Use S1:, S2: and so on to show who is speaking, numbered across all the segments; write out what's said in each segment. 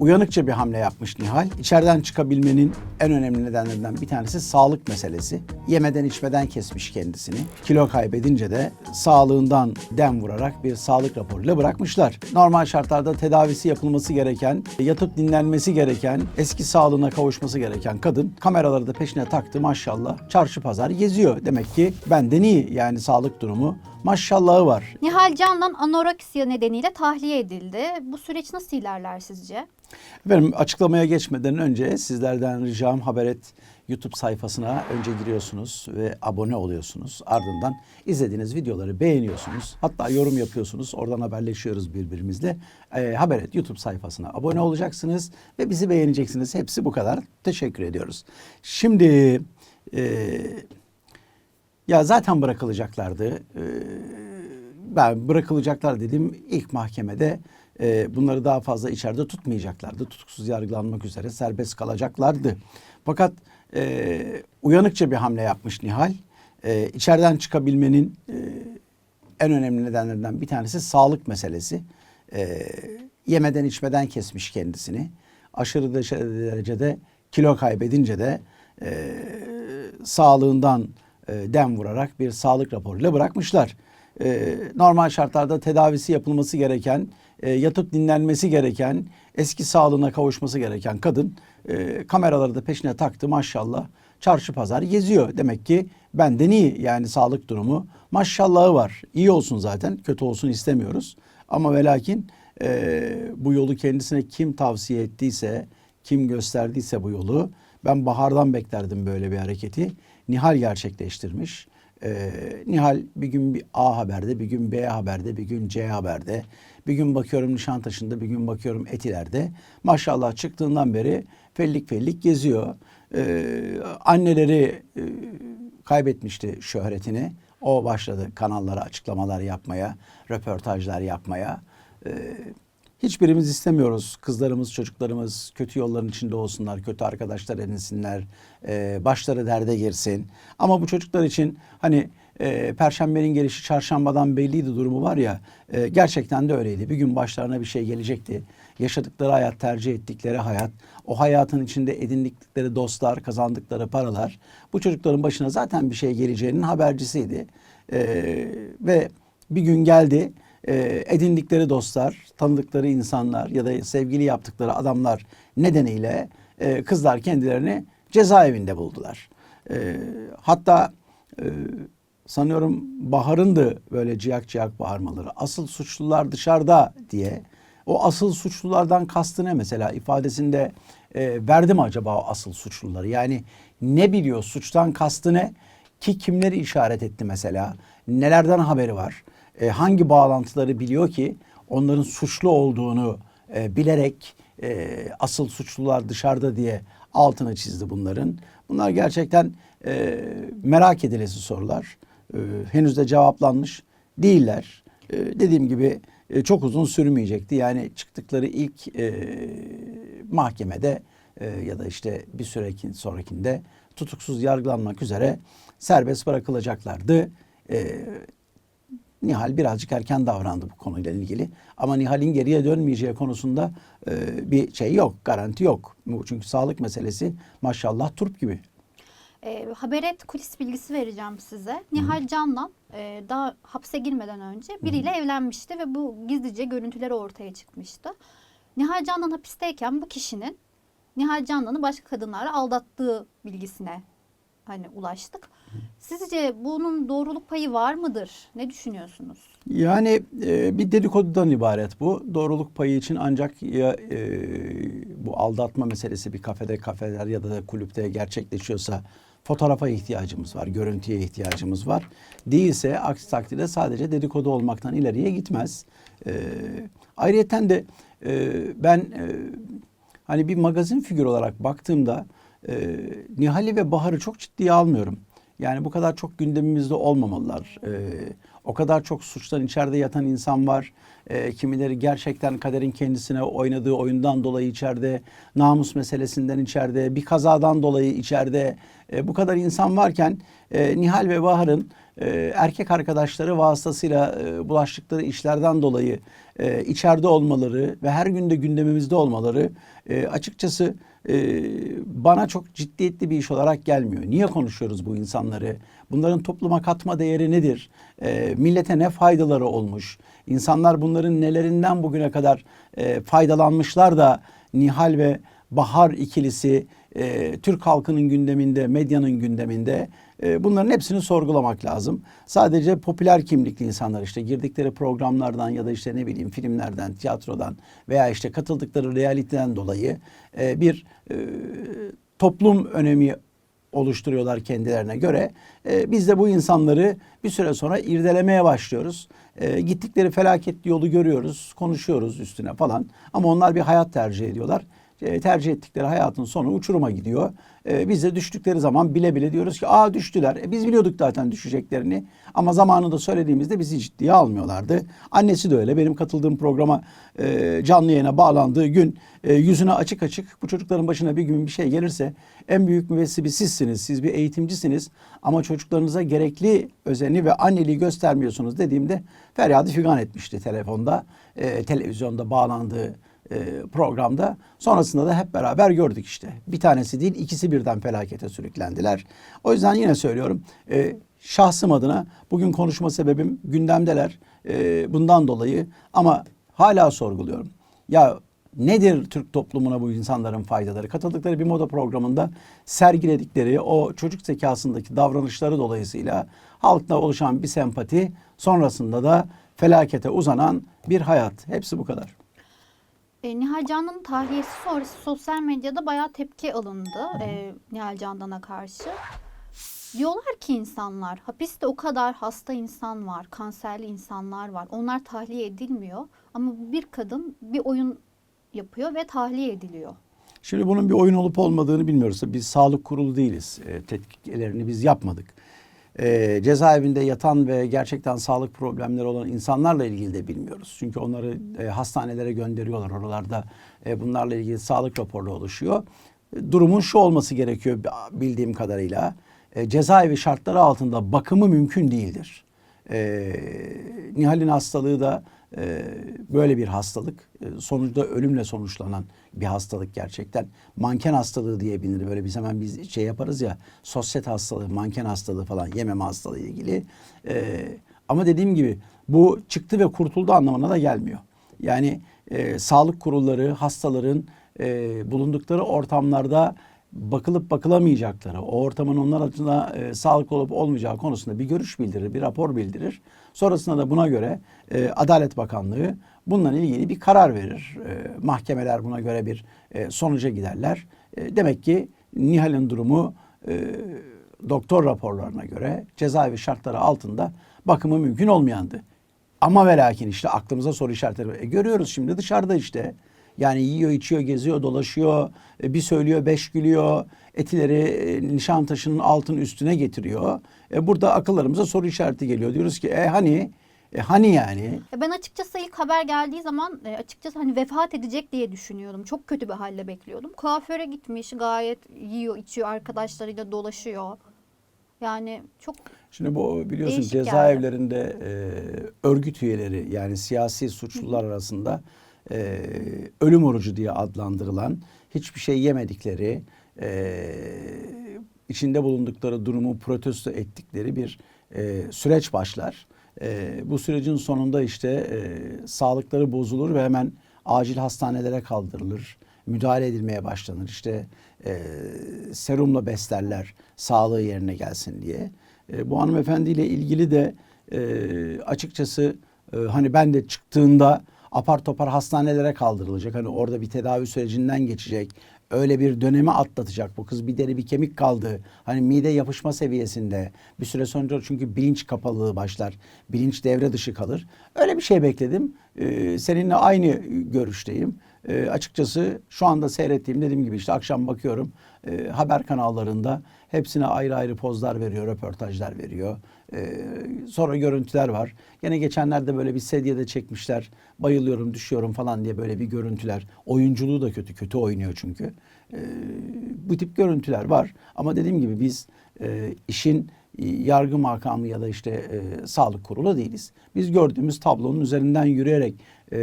S1: uyanıkça bir hamle yapmış Nihal. İçeriden çıkabilmenin en önemli nedenlerinden bir tanesi sağlık meselesi. Yemeden içmeden kesmiş kendisini. Kilo kaybedince de sağlığından dem vurarak bir sağlık raporuyla bırakmışlar. Normal şartlarda tedavisi yapılması gereken, yatıp dinlenmesi gereken, eski sağlığına kavuşması gereken kadın kameraları da peşine taktı maşallah. Çarşı pazar geziyor. Demek ki benden iyi yani sağlık durumu. Maşallahı var.
S2: Nihal Can'dan anoreksiya nedeniyle tahliye edildi. Bu süreç nasıl ilerler sizce?
S1: Efendim açıklamaya geçmeden önce sizlerden ricam Haberet YouTube sayfasına önce giriyorsunuz ve abone oluyorsunuz. Ardından izlediğiniz videoları beğeniyorsunuz. Hatta yorum yapıyorsunuz. Oradan haberleşiyoruz birbirimizle. Ee, Haberet YouTube sayfasına abone olacaksınız ve bizi beğeneceksiniz. Hepsi bu kadar. Teşekkür ediyoruz. Şimdi e, ya zaten bırakılacaklardı. Ee, ben bırakılacaklar dedim ilk mahkemede e, bunları daha fazla içeride tutmayacaklardı. Tutuksuz yargılanmak üzere serbest kalacaklardı. Fakat e, uyanıkça bir hamle yapmış Nihal. E, içeriden çıkabilmenin e, en önemli nedenlerinden bir tanesi sağlık meselesi. E, yemeden içmeden kesmiş kendisini. Aşırı derecede kilo kaybedince de e, sağlığından e, dem vurarak bir sağlık raporuyla bırakmışlar. E, normal şartlarda tedavisi yapılması gereken, e, yatıp dinlenmesi gereken, eski sağlığına kavuşması gereken kadın e, kameraları da peşine taktı maşallah. Çarşı pazar geziyor. Demek ki benden iyi yani sağlık durumu. Maşallahı var. İyi olsun zaten. Kötü olsun istemiyoruz. Ama ve lakin e, bu yolu kendisine kim tavsiye ettiyse, kim gösterdiyse bu yolu ben bahardan beklerdim böyle bir hareketi. Nihal gerçekleştirmiş. Ee, Nihal bir gün bir A Haber'de, bir gün B Haber'de, bir gün C Haber'de, bir gün bakıyorum Nişantaşı'nda, bir gün bakıyorum Etiler'de. Maşallah çıktığından beri fellik fellik geziyor. Ee, anneleri e, kaybetmişti şöhretini. O başladı kanallara açıklamalar yapmaya, röportajlar yapmaya. Ee, Hiçbirimiz istemiyoruz kızlarımız, çocuklarımız kötü yolların içinde olsunlar, kötü arkadaşlar edinsinler, e, başları derde girsin. Ama bu çocuklar için hani e, perşembenin gelişi çarşambadan belliydi durumu var ya, e, gerçekten de öyleydi. Bir gün başlarına bir şey gelecekti. Yaşadıkları hayat, tercih ettikleri hayat, o hayatın içinde edindikleri dostlar, kazandıkları paralar, bu çocukların başına zaten bir şey geleceğinin habercisiydi. E, ve bir gün geldi e, edindikleri dostlar, tanıdıkları insanlar ya da sevgili yaptıkları adamlar nedeniyle e, kızlar kendilerini cezaevinde buldular. E, hatta e, sanıyorum Bahar'ındı böyle ciyak ciyak bağırmaları. Asıl suçlular dışarıda diye. O asıl suçlulardan kastı ne mesela ifadesinde e, verdi mi acaba o asıl suçluları? Yani ne biliyor suçtan kastı ne? Ki kimleri işaret etti mesela? Nelerden haberi var? E, hangi bağlantıları biliyor ki onların suçlu olduğunu e, bilerek e, asıl suçlular dışarıda diye altına çizdi bunların. Bunlar gerçekten e, merak edilesi sorular. E, henüz de cevaplanmış değiller. E, dediğim gibi e, çok uzun sürmeyecekti. Yani çıktıkları ilk e, mahkemede e, ya da işte bir sürekin sonrakinde tutuksuz yargılanmak üzere serbest bırakılacaklardı. E, Nihal birazcık erken davrandı bu konuyla ilgili. Ama Nihal'in geriye dönmeyeceği konusunda e, bir şey yok, garanti yok. Çünkü sağlık meselesi maşallah turp gibi.
S2: E, Haberet kulis bilgisi vereceğim size. Nihal Can'dan e, daha hapse girmeden önce biriyle evlenmişti ve bu gizlice görüntüleri ortaya çıkmıştı. Nihal Can'dan hapisteyken bu kişinin Nihal Candan'ı başka kadınlarla aldattığı bilgisine hani ulaştık. Sizce bunun doğruluk payı var mıdır? Ne düşünüyorsunuz?
S1: Yani e, bir dedikodudan ibaret bu. Doğruluk payı için ancak ya e, bu aldatma meselesi bir kafede, kafeler ya da kulüpte gerçekleşiyorsa fotoğrafa ihtiyacımız var, görüntüye ihtiyacımız var. Değilse aksi takdirde sadece dedikodu olmaktan ileriye gitmez. E, ayrıyeten de e, ben e, hani bir magazin figürü olarak baktığımda e, Nihal'i ve Bahar'ı çok ciddiye almıyorum. Yani bu kadar çok gündemimizde olmamalılar. E, O kadar çok suçtan içeride yatan insan var. E, kimileri gerçekten kaderin kendisine oynadığı oyundan dolayı içeride, namus meselesinden içeride, bir kazadan dolayı içeride. E, bu kadar insan varken e, Nihal ve Bahar'ın e, erkek arkadaşları vasıtasıyla e, bulaştıkları işlerden dolayı e, içeride olmaları ve her günde gündemimizde olmaları e, açıkçası e, bana çok ciddiyetli bir iş olarak gelmiyor. Niye konuşuyoruz bu insanları? Bunların topluma katma değeri nedir? E, millete ne faydaları olmuş? İnsanlar bunların nelerinden bugüne kadar e, faydalanmışlar da Nihal ve Bahar ikilisi e, Türk halkının gündeminde, medyanın gündeminde e, bunların hepsini sorgulamak lazım. Sadece popüler kimlikli insanlar işte girdikleri programlardan ya da işte ne bileyim filmlerden, tiyatrodan veya işte katıldıkları realiteden dolayı e, bir e, toplum önemi oluşturuyorlar kendilerine göre. E, biz de bu insanları bir süre sonra irdelemeye başlıyoruz. E, gittikleri felaketli yolu görüyoruz, konuşuyoruz üstüne falan. Ama onlar bir hayat tercih ediyorlar. E, tercih ettikleri hayatın sonu uçuruma gidiyor. E, biz de düştükleri zaman bile bile diyoruz ki aa düştüler. E, biz biliyorduk zaten düşeceklerini. Ama zamanında söylediğimizde bizi ciddiye almıyorlardı. Annesi de öyle. Benim katıldığım programa e, canlı yayına bağlandığı gün e, yüzüne açık açık bu çocukların başına bir gün bir şey gelirse en büyük müvessibi sizsiniz. Siz bir eğitimcisiniz ama çocuklarınıza gerekli özeni ve anneliği göstermiyorsunuz dediğimde feryadı figan etmişti telefonda, e, televizyonda bağlandığı programda. Sonrasında da hep beraber gördük işte. Bir tanesi değil ikisi birden felakete sürüklendiler. O yüzden yine söylüyorum e, şahsım adına bugün konuşma sebebim gündemdeler e, bundan dolayı ama hala sorguluyorum. Ya nedir Türk toplumuna bu insanların faydaları? Katıldıkları bir moda programında sergiledikleri o çocuk zekasındaki davranışları dolayısıyla halkla oluşan bir sempati sonrasında da felakete uzanan bir hayat. Hepsi bu kadar.
S2: E, Nihal Candan'ın tahliyesi sonrası sosyal medyada bayağı tepki alındı e, Nihal Candan'a karşı. Diyorlar ki insanlar hapiste o kadar hasta insan var, kanserli insanlar var. Onlar tahliye edilmiyor ama bir kadın bir oyun yapıyor ve tahliye ediliyor.
S1: Şimdi bunun bir oyun olup olmadığını bilmiyoruz. Biz sağlık kurulu değiliz. E, tetkiklerini biz yapmadık. E, cezaevinde yatan ve gerçekten sağlık problemleri olan insanlarla ilgili de bilmiyoruz. Çünkü onları e, hastanelere gönderiyorlar. Oralarda e, bunlarla ilgili sağlık raporu oluşuyor. Durumun şu olması gerekiyor bildiğim kadarıyla. E, cezaevi şartları altında bakımı mümkün değildir. E, Nihal'in hastalığı da e, böyle bir hastalık. E, sonuçta ölümle sonuçlanan bir hastalık gerçekten. Manken hastalığı diyebilir. Böyle biz hemen biz şey yaparız ya sosyet hastalığı, manken hastalığı falan yememe hastalığı ilgili. E, ama dediğim gibi bu çıktı ve kurtuldu anlamına da gelmiyor. Yani e, sağlık kurulları hastaların e, bulundukları ortamlarda bakılıp bakılamayacakları, o ortamın onlar adına e, sağlıklı olup olmayacağı konusunda bir görüş bildirir, bir rapor bildirir. Sonrasında da buna göre e, Adalet Bakanlığı bununla ilgili bir karar verir. E, mahkemeler buna göre bir e, sonuca giderler. E, demek ki Nihal'in durumu e, doktor raporlarına göre cezaevi şartları altında bakımı mümkün olmayandı. Ama ve lakin işte aklımıza soru işaretleri. E, görüyoruz şimdi dışarıda işte. Yani yiyor, içiyor, geziyor, dolaşıyor. E, bir söylüyor, beş gülüyor. Etileri e, Nişantaşı'nın altın üstüne getiriyor. E, burada akıllarımıza soru işareti geliyor. Diyoruz ki e hani e, hani yani?
S2: E, Ben açıkçası ilk haber geldiği zaman açıkçası hani vefat edecek diye düşünüyordum. Çok kötü bir halde bekliyordum. Kuaföre gitmiş gayet yiyor, içiyor, arkadaşlarıyla dolaşıyor. Yani çok
S1: Şimdi bu biliyorsun cezaevlerinde e, örgüt üyeleri yani siyasi suçlular arasında e, ölüm orucu diye adlandırılan hiçbir şey yemedikleri e, içinde bulundukları durumu protesto ettikleri bir e, süreç başlar. E, bu sürecin sonunda işte e, sağlıkları bozulur ve hemen acil hastanelere kaldırılır. Müdahale edilmeye başlanır. İşte e, serumla beslerler sağlığı yerine gelsin diye. E, bu hanımefendiyle ilgili de e, açıkçası e, hani ben de çıktığında apar topar hastanelere kaldırılacak. Hani orada bir tedavi sürecinden geçecek. Öyle bir dönemi atlatacak bu kız bir deri bir kemik kaldı. Hani mide yapışma seviyesinde bir süre sonra çünkü bilinç kapalılığı başlar. Bilinç devre dışı kalır. Öyle bir şey bekledim. Ee, seninle aynı görüşteyim. Ee, açıkçası şu anda seyrettiğim dediğim gibi işte akşam bakıyorum e, haber kanallarında hepsine ayrı ayrı pozlar veriyor, röportajlar veriyor. Ee, sonra görüntüler var. Gene geçenlerde böyle bir sedyede çekmişler. Bayılıyorum, düşüyorum falan diye böyle bir görüntüler. Oyunculuğu da kötü, kötü oynuyor çünkü. Ee, bu tip görüntüler var. Ama dediğim gibi biz e, işin e, yargı makamı ya da işte e, sağlık kurulu değiliz. Biz gördüğümüz tablonun üzerinden yürüyerek e,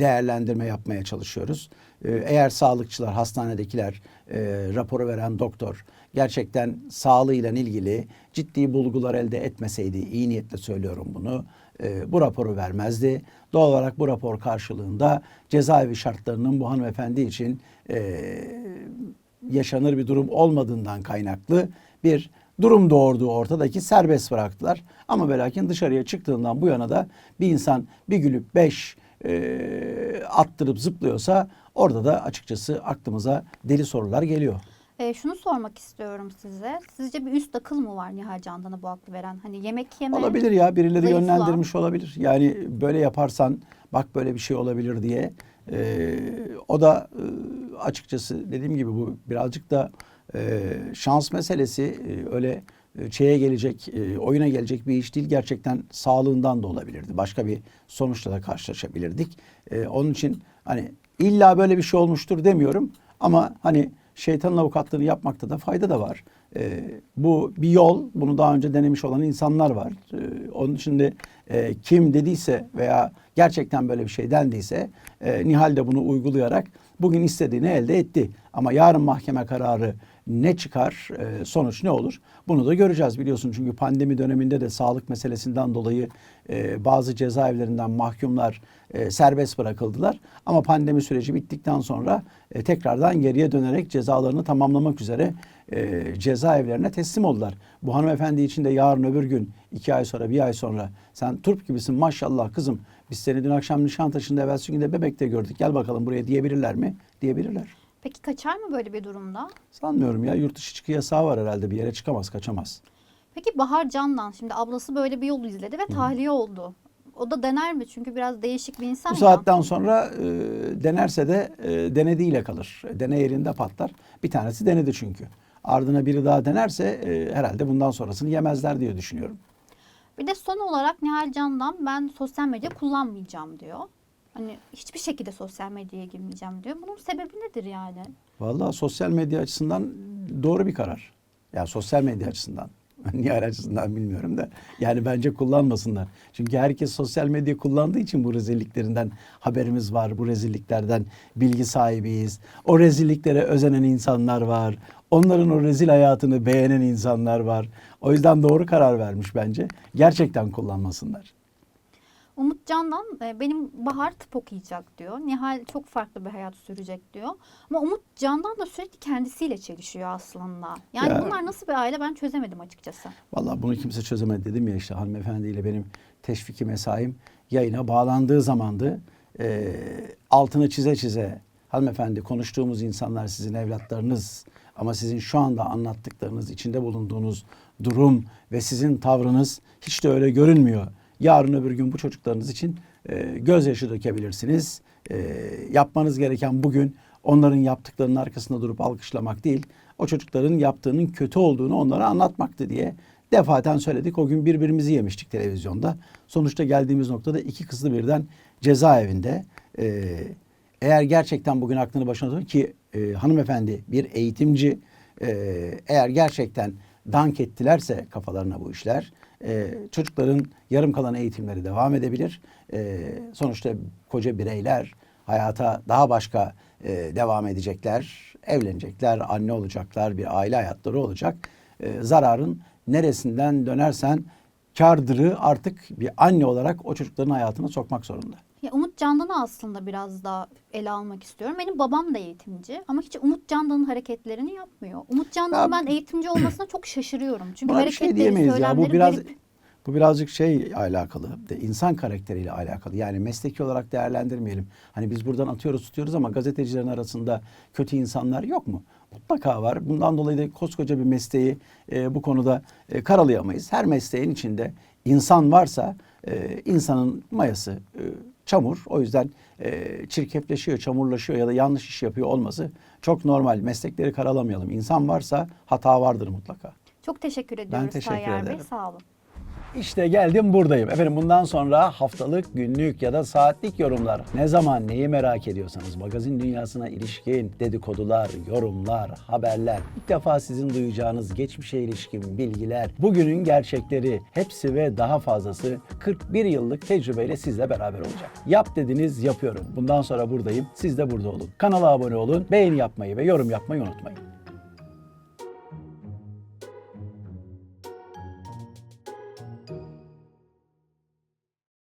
S1: değerlendirme yapmaya çalışıyoruz. E, eğer sağlıkçılar, hastanedekiler, e, raporu veren doktor gerçekten sağlığıyla ilgili ciddi bulgular elde etmeseydi, iyi niyetle söylüyorum bunu, e, bu raporu vermezdi. Doğal olarak bu rapor karşılığında cezaevi şartlarının bu hanımefendi için e, yaşanır bir durum olmadığından kaynaklı bir durum doğurduğu ortadaki serbest bıraktılar. Ama ve lakin dışarıya çıktığından bu yana da bir insan bir gülüp beş e, attırıp zıplıyorsa orada da açıkçası aklımıza deli sorular geliyor.
S2: E, şunu sormak istiyorum size. Sizce bir üst akıl mı var Nihal Candan'a bu aklı veren? Hani yemek yeme,
S1: Olabilir ya birileri
S2: zayıfla.
S1: yönlendirmiş olabilir. Yani böyle yaparsan bak böyle bir şey olabilir diye. Ee, o da e, açıkçası dediğim gibi bu birazcık da e, şans meselesi E, öyle e, şeye gelecek, e, oyuna gelecek bir iş değil. Gerçekten sağlığından da olabilirdi. Başka bir sonuçla da karşılaşabilirdik. E, onun için hani illa böyle bir şey olmuştur demiyorum. Ama hani şeytanın avukatlığını yapmakta da fayda da var. E, bu bir yol. Bunu daha önce denemiş olan insanlar var. E, onun için de e, kim dediyse veya gerçekten böyle bir şey dendiyse e, Nihal de bunu uygulayarak bugün istediğini elde etti. Ama yarın mahkeme kararı ne çıkar, e, sonuç ne olur? Bunu da göreceğiz biliyorsun. Çünkü pandemi döneminde de sağlık meselesinden dolayı e, bazı cezaevlerinden mahkumlar e, serbest bırakıldılar. Ama pandemi süreci bittikten sonra e, tekrardan geriye dönerek cezalarını tamamlamak üzere e, cezaevlerine teslim oldular. Bu hanımefendi için de yarın öbür gün iki ay sonra bir ay sonra sen turp gibisin maşallah kızım biz seni dün akşam Nişantaşı'nda evvelsi günde Bebek'te gördük gel bakalım buraya diyebilirler mi? Diyebilirler.
S2: Peki kaçar mı böyle bir durumda?
S1: Sanmıyorum ya yurt dışı çıkı yasağı var herhalde bir yere çıkamaz kaçamaz.
S2: Peki Bahar Candan şimdi ablası böyle bir yol izledi ve tahliye oldu. O da dener mi? Çünkü biraz değişik bir insan
S1: Bu
S2: ya.
S1: saatten sonra e, denerse de e, denediğiyle kalır. Deney yerinde patlar. Bir tanesi denedi çünkü. Ardına biri daha denerse e, herhalde bundan sonrasını yemezler diye düşünüyorum.
S2: Bir de son olarak Nihal Candan ben sosyal medya kullanmayacağım diyor. Hani hiçbir şekilde sosyal medyaya girmeyeceğim diyor. Bunun sebebi nedir yani?
S1: Vallahi sosyal medya açısından doğru bir karar. Ya sosyal medya açısından. Niye açısından bilmiyorum da. Yani bence kullanmasınlar. Çünkü herkes sosyal medya kullandığı için bu rezilliklerinden haberimiz var. Bu rezilliklerden bilgi sahibiyiz. O rezilliklere özenen insanlar var. Onların o rezil hayatını beğenen insanlar var. O yüzden doğru karar vermiş bence. Gerçekten kullanmasınlar.
S2: Umut Candan e, benim Bahar tıp okuyacak diyor. Nihal çok farklı bir hayat sürecek diyor. Ama Umut Candan da sürekli kendisiyle çelişiyor aslında. Yani
S1: Ya-
S2: bunlar nasıl bir aile ben çözemedim açıkçası.
S1: Vallahi bunu kimse çözemedi dedim ya işte hanımefendiyle benim teşviki mesaim yayına bağlandığı zamandı. Ee, altını çize çize hanımefendi konuştuğumuz insanlar sizin evlatlarınız ama sizin şu anda anlattıklarınız içinde bulunduğunuz durum ve sizin tavrınız hiç de öyle görünmüyor. Yarın öbür gün bu çocuklarınız için e, gözyaşı dökebilirsiniz. E, yapmanız gereken bugün onların yaptıklarının arkasında durup alkışlamak değil, o çocukların yaptığının kötü olduğunu onlara anlatmaktı diye defaten söyledik. O gün birbirimizi yemiştik televizyonda. Sonuçta geldiğimiz noktada iki kızlı birden cezaevinde. Ee, eğer gerçekten bugün aklını başına tutuyor ki e, hanımefendi bir eğitimci e, eğer gerçekten dank ettilerse kafalarına bu işler e, çocukların yarım kalan eğitimleri devam edebilir. E, sonuçta koca bireyler hayata daha başka e, devam edecekler, evlenecekler, anne olacaklar, bir aile hayatları olacak. E, zararın neresinden dönersen kardırı artık bir anne olarak o çocukların hayatına sokmak zorunda.
S2: Umut Candan'ı aslında biraz daha ele almak istiyorum. Benim babam da eğitimci ama hiç Umut Candan'ın hareketlerini yapmıyor. Umut Candan'ın ben eğitimci olmasına çok şaşırıyorum. Çünkü
S1: Buna bir şey diyemeyiz ya. Bu biraz
S2: garip.
S1: bu birazcık şey alakalı. De insan karakteriyle alakalı. Yani mesleki olarak değerlendirmeyelim. Hani biz buradan atıyoruz tutuyoruz ama gazetecilerin arasında kötü insanlar yok mu? Mutlaka var. Bundan dolayı da koskoca bir mesleği e, bu konuda e, karalayamayız. Her mesleğin içinde insan varsa e, insanın mayası e, çamur. O yüzden e, çirkefleşiyor, çamurlaşıyor ya da yanlış iş yapıyor olması çok normal. Meslekleri karalamayalım. İnsan varsa hata vardır mutlaka.
S2: Çok teşekkür ediyoruz
S1: teşekkür
S2: Tayyar Bey.
S1: ederim.
S2: Sağ olun.
S1: İşte geldim buradayım. Efendim bundan sonra haftalık, günlük ya da saatlik yorumlar. Ne zaman neyi merak ediyorsanız magazin dünyasına ilişkin dedikodular, yorumlar, haberler, ilk defa sizin duyacağınız geçmişe ilişkin bilgiler, bugünün gerçekleri hepsi ve daha fazlası 41 yıllık tecrübeyle sizle beraber olacak. Yap dediniz yapıyorum. Bundan sonra buradayım. Siz de burada olun. Kanala abone olun, beğeni yapmayı ve yorum yapmayı unutmayın.